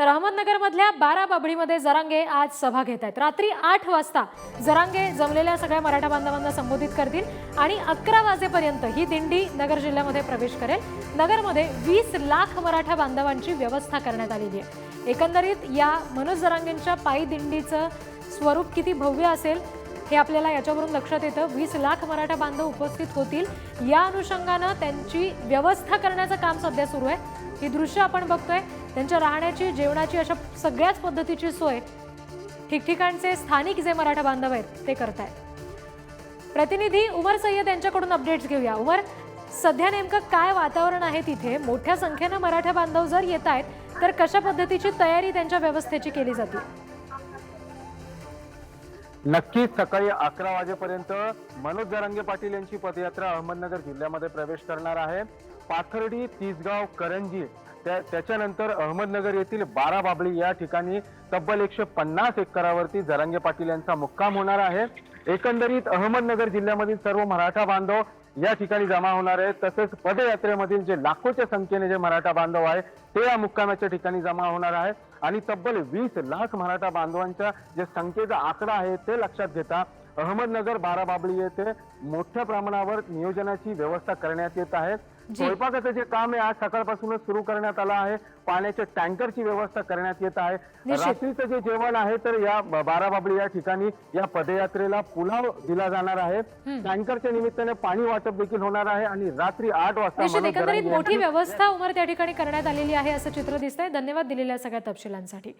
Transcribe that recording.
तर अहमदनगरमधल्या बारा बाबळीमध्ये जरांगे आज सभा घेत आहेत. रात्री आठ वाजता जरांगे जमलेल्या सगळ्या मराठा बांधवांना संबोधित करतील आणि अकरा वाजेपर्यंत ही दिंडी नगर जिल्ह्यामध्ये प्रवेश करेल. नगरमध्ये वीस लाख मराठा बांधवांची व्यवस्था करण्यात आलेली आहे. एकंदरीत या मनोज जरांगेंच्या पायी दिंडीचं स्वरूप किती भव्य असेल हे आपल्याला याच्यावरून लक्षात येतं. वीस लाख मराठा बांधव उपस्थित होतील. या अनुषंगानं त्यांची व्यवस्था करण्याचं काम सध्या सुरू आहे. ही दृश्य आपण बघतोय. त्यांच्या राहण्याची जेवणाची अशा सगळ्याच पद्धतीची सोय ठिकठिकाणचे स्थानिक जे मराठा बांधव आहेत ते करतायत. प्रतिनिधी उमर सय्यद यांच्याकडून अपडेट्स घेऊया. उमर सध्या नेमकं काय वातावरण आहे तिथे? मोठ्या संख्येनं मराठा बांधव जर येत आहेत तर कशा पद्धतीची तयारी त्यांच्या व्यवस्थेची केली जाते? नक्कीच सकाळी अकरा वाजेपर्यंत मनोज जरांगे पाटील यांची पदयात्रा अहमदनगर जिल्ह्यामध्ये प्रवेश करणार आहे. पाथर्डी तिसगाव करंजी त्या त्याच्यानंतर अहमदनगर येथील बारा बाबळी या ठिकाणी तब्बल एकशे पन्नास एकरावरती जरांगे पाटील यांचा मुक्काम होणार आहे. एकंदरीत अहमदनगर जिल्ह्यामधील सर्व मराठा बांधव या ठिकाणी जमा होणार आहेत. तसेच पदयात्रेमधील जे लाखोच्या संख्येने जे मराठा बांधव आहे ते या मुक्कामाच्या ठिकाणी जमा होणार आहे. आणि तब्बल वीस लाख मराठा बांधवांच्या जे संख्येचा आकडा आहे ते लक्षात घेता अहमदनगर बाराबाबळी येथे मोठ्या प्रमाणावर नियोजनाची व्यवस्था करण्यात येत आहे. स्वयंपाकाचं जे काम आहे आज सकाळपासूनच सुरू करण्यात आलं आहे. पाण्याच्या टँकरची व्यवस्था करण्यात येत आहे. रात्रीचं जे जेवण आहे तर या बाराबाबळी या ठिकाणी या पदयात्रेला पुलाव दिला जाणार आहे. टँकरच्या निमित्ताने पाणी वाटप देखील होणार आहे आणि रात्री आठ वाजता एकंदरीत मोठी व्यवस्था उमर त्या ठिकाणी करण्यात आलेली आहे असं चित्र दिसतंय. धन्यवाद दिलेल्या सगळ्या तपशिलांसाठी.